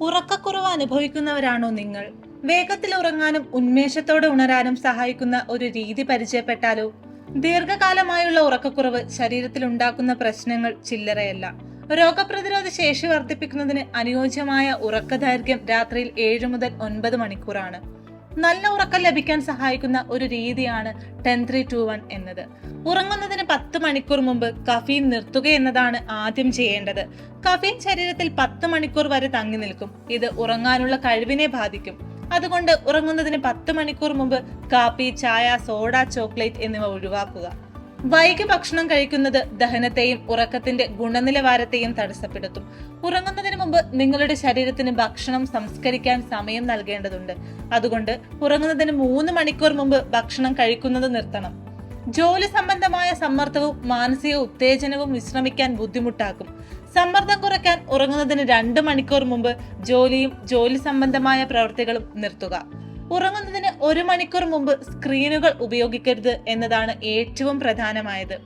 ഉറക്കക്കുറവ് അനുഭവിക്കുന്നവരാണോ നിങ്ങൾ? വേഗത്തിൽ ഉറങ്ങാനും ഉന്മേഷത്തോടെ ഉണരാനും സഹായിക്കുന്ന ഒരു രീതി പരിചയപ്പെട്ടാലോ? ദീർഘകാലമായുള്ള ഉറക്കക്കുറവ് ശരീരത്തിൽ ഉണ്ടാക്കുന്ന പ്രശ്നങ്ങൾ ചില്ലറയല്ല. രോഗപ്രതിരോധ ശേഷി വർദ്ധിപ്പിക്കുന്നതിന് അനുയോജ്യമായ ഉറക്കദൈർഘ്യം രാത്രിയിൽ ഏഴ് മുതൽ ഒൻപത് മണിക്കൂറാണ്. നല്ല ഉറക്കം ലഭിക്കാൻ സഹായിക്കുന്ന ഒരു രീതിയാണ് ടെൻ ത്രീ ടു വൺ എന്നത്. ഉറങ്ങുന്നതിന് പത്ത് മണിക്കൂർ മുമ്പ് കഫീൻ നിർത്തുക എന്നതാണ് ആദ്യം ചെയ്യേണ്ടത്. കഫീൻ ശരീരത്തിൽ പത്ത് മണിക്കൂർ വരെ തങ്ങി നിൽക്കും. ഇത് ഉറങ്ങാനുള്ള കഴിവിനെ ബാധിക്കും. അതുകൊണ്ട് ഉറങ്ങുന്നതിന് പത്ത് മണിക്കൂർ മുമ്പ് കാപ്പി ചായ സോഡ ചോക്ലേറ്റ് എന്നിവ ഒഴിവാക്കുക. വൈകി ഭക്ഷണം കഴിക്കുന്നത് ദഹനത്തെയും ഉറക്കത്തിന്റെ ഗുണനിലവാരത്തെയും തടസ്സപ്പെടുത്തും. ഉറങ്ങുന്നതിന് മുമ്പ് നിങ്ങളുടെ ശരീരത്തിന് ഭക്ഷണം സംസ്കരിക്കാൻ സമയം നൽകേണ്ടതുണ്ട്. അതുകൊണ്ട് ഉറങ്ങുന്നതിന് മൂന്ന് മണിക്കൂർ മുമ്പ് ഭക്ഷണം കഴിക്കുന്നത് നിർത്തണം. ജോലി സംബന്ധമായ സമ്മർദ്ദവും മാനസിക ഉത്തേജനവും വിശ്രമിക്കാൻ ബുദ്ധിമുട്ടാക്കും. സമ്മർദ്ദം കുറയ്ക്കാൻ ഉറങ്ങുന്നതിന് രണ്ട് മണിക്കൂർ മുമ്പ് ജോലിയും ജോലി സംബന്ധമായ പ്രവൃത്തികളും നിർത്തുക. ഉറങ്ങുന്നതിന് ഒരു മണിക്കൂർ മുമ്പ് സ്ക്രീനുകൾ ഉപയോഗിക്കരുത് എന്നതാണ് ഏറ്റവും പ്രധാനമായത്.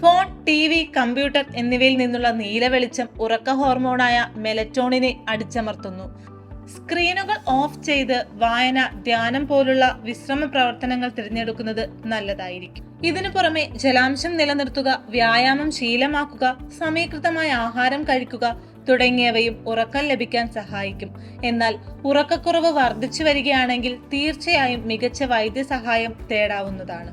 ഫോൺ ടി വി കമ്പ്യൂട്ടർ എന്നിവയിൽ നിന്നുള്ള നീല വെളിച്ചം ഉറക്ക ഹോർമോണായ മെലറ്റോണിനെ അടിച്ചമർത്തുന്നു. സ്ക്രീനുകൾ ഓഫ് ചെയ്ത് വായന ധ്യാനം പോലുള്ള വിശ്രമ പ്രവർത്തനങ്ങൾ തിരഞ്ഞെടുക്കുന്നത് നല്ലതായിരിക്കും. ഇതിനു പുറമെ ജലാംശം നിലനിർത്തുക വ്യായാമം ശീലമാക്കുക സമീകൃതമായ ആഹാരം കഴിക്കുക തുടങ്ങിയവയും ഉറക്കം ലഭിക്കാൻ സഹായിക്കും. എന്നാൽ ഉറക്കക്കുറവ് വർദ്ധിച്ചു വരികയാണെങ്കിൽ തീർച്ചയായും മികച്ച വൈദ്യസഹായം തേടാവുന്നതാണ്.